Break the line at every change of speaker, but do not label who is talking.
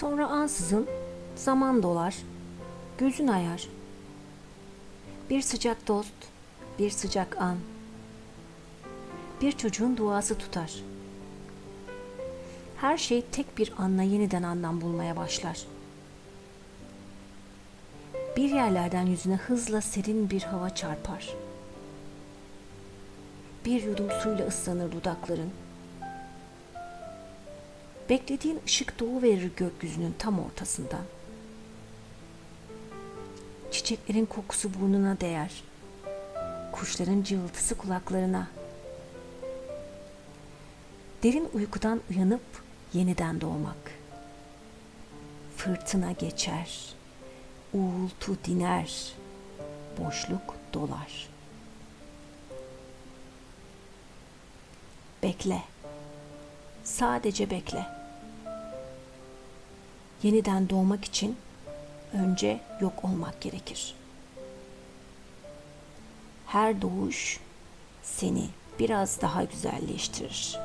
Sonra ansızın zaman dolar, gözün ayar. Bir sıcak dost, bir sıcak an. Bir çocuğun duası tutar. Her şey tek bir anla yeniden anlam bulmaya başlar. Bir yerlerden yüzüne hızla serin bir hava çarpar. Bir yudum suyla ıslanır dudakların. Beklediğin ışık doğu verir gökyüzünün tam ortasından. Çiçeklerin kokusu burnuna değer. Kuşların cıvıltısı kulaklarına. Derin uykudan uyanıp yeniden doğmak. Fırtına geçer. Uğultu diner. Boşluk dolar. Bekle. Sadece bekle. Yeniden doğmak için önce yok olmak gerekir. Her doğuş seni biraz daha güzelleştirir.